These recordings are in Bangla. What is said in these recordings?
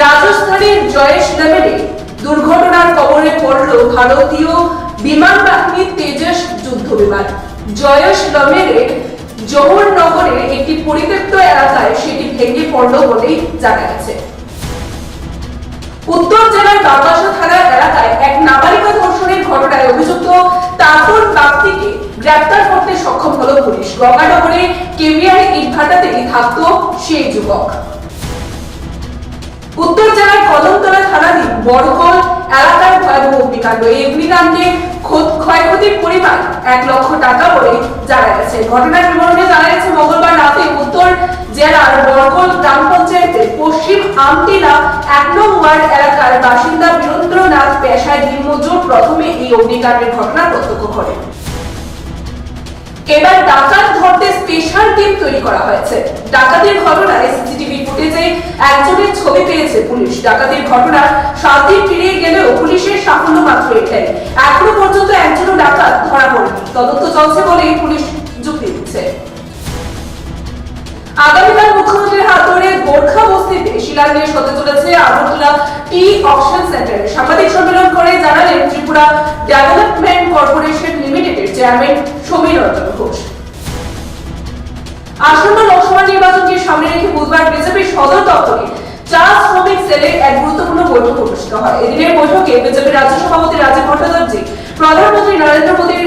রাজস্থানের জয়েশ লেভেলে দুর্ঘটনার কবলে পড়ল ভারতীয় বিমান বাহিনীর তেজস যুদ্ধ বিমান। জয়েশ লমেরের জওহরনগরের একটি পরিত্যক্ত এলাকায় সেটি ভেঙে পড়ল বলেই জানা গেছে। উত্তর জেলার বাগবাসা থানা এলাকায় এক নাবালিকা ধর্ষণের ঘটনায় অভিযুক্ত তাপর ব্যক্তিকে গ্রেপ্তার করতে সক্ষম হলো পুলিশ। গঙ্গানগরে কেভিআর ইটভাটাতেই থাকতো সেই যুবক। বড়কল এলাকার ভয়াবহ অগ্নিকাণ্ড এই অগ্নিকাণ্ডে ক্ষয়ক্ষতির পরিমাণ এক লক্ষ টাকা বলে জানা গেছে। ঘটনার বিবরণে জানা গেছে, মঙ্গলবার রাতে উত্তর জেলার বড়কল গ্রাম পঞ্চায়েতের পশ্চিম আমটিলা এক নং ওয়ার্ড এলাকার বাসিন্দা বীরেন্দ্রনাথ পেশায় দিনমজুর প্রথমে এই অগ্নিকাণ্ডের ঘটনা প্রত্যক্ষ করেন এবার ডাকাত ধরতে স্পেশাল টিম তৈরি করা হয়েছে। ডাকাতির ফুটেজে একজনের ছবি পেয়েছে পুলিশ। ডাকাতির ঘটনা সাত দিন পেরিয়ে গেলেও পুলিশের সাফল্য মাত্র এটাই। এখনও পর্যন্ত একজনও ডাকাত ধরা পড়েনি। তদন্ত চলছে বলেই পুলিশ যুক্তি দিচ্ছে। আগামীকাল মুখ্যমন্ত্রীর হাত ধরে গোর্খা বস্তিতে শিলান্যাস হতে চলেছে আগরতলা টি অকশন সেন্টারে। সাংবাদিক সম্মেলন করে জানালেন ত্রিপুরা ডেভেলপমেন্ট কর্পোরেশন লিমিটেডের চেয়ারম্যান সমীর রঞ্জন ঘোষ। সামনে রেখে বুধবার বিজেপির সদর দপ্তরে চা শ্রমিক সেলের এক গুরুত্বপূর্ণ বৈঠক অনুষ্ঠিত হয়। এদিনের বৈঠকে বিজেপির রাজ্য সভাপতি রাজীব ভট্টাচার্য প্রধানমন্ত্রী নরেন্দ্র মোদীর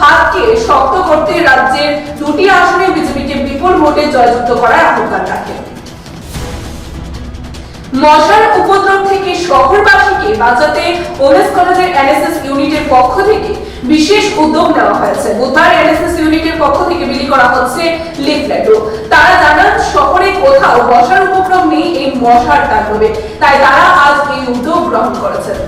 হাতকে শক্ত করতে রাজ্যের দুটি আসনে বিজেপিকে বিপুল ভোটে জয়যুক্ত করার আহ্বান রাখেন। মশার উপদ্রব থেকে শহরবাসীকে বাঁচাতে ওমেন্স কলেজের এনএসএস ইউনিটের পক্ষ থেকে বিশেষ উদ্যোগ নেওয়া হয়েছে। বুধবার এনএসএস ইউনিটের পক্ষ থেকে বিলি করা হচ্ছে লিফলেটও তারা জানান শহরে বসার উপক্রম নেই এই মশার তাণ্ডবে তাই তারা আজ এই উদ্যোগ গ্রহণ করেছেন।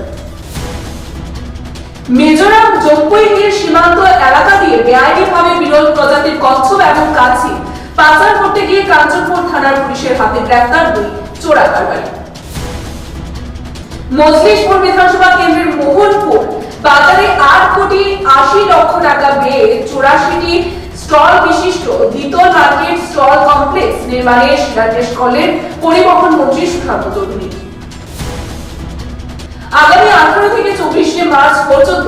মিজোরাম জম্পুইয়ের সীমান্ত এলাকা দিয়ে বেআইনিভাবে বিরল প্রজাতির কচ্ছপ এবং কাছি পাচার করতে গিয়ে কাঞ্চনপুর থানার পুলিশের হাতে গ্রেফতার দুই চোরা কারবারি। মজলিশপুর বিধানসভা কেন্দ্রের মোহনপুর বাজারে আট কোটি আশি লক্ষ টাকা ব্যয়ে চুরাশিটি নির্মাণে শিলান্যাস করলেন পরিবহন মন্ত্রী সুশান্ত চৌধুরী। আগামী আঠারো থেকে চব্বিশে মার্চ পর্যন্ত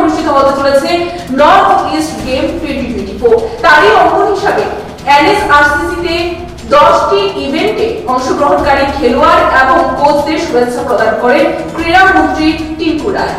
অনুষ্ঠিত হতে চলেছে north east game twenty twenty four তারই অঙ্গ হিসাবে এনএসআরসিসি তে দশটি ইভেন্টে অংশগ্রহণকারী খেলোয়াড় এবং কোচদের শুভেচ্ছা প্রদান করেন ক্রীড়ামন্ত্রী টিঙ্কু রায়।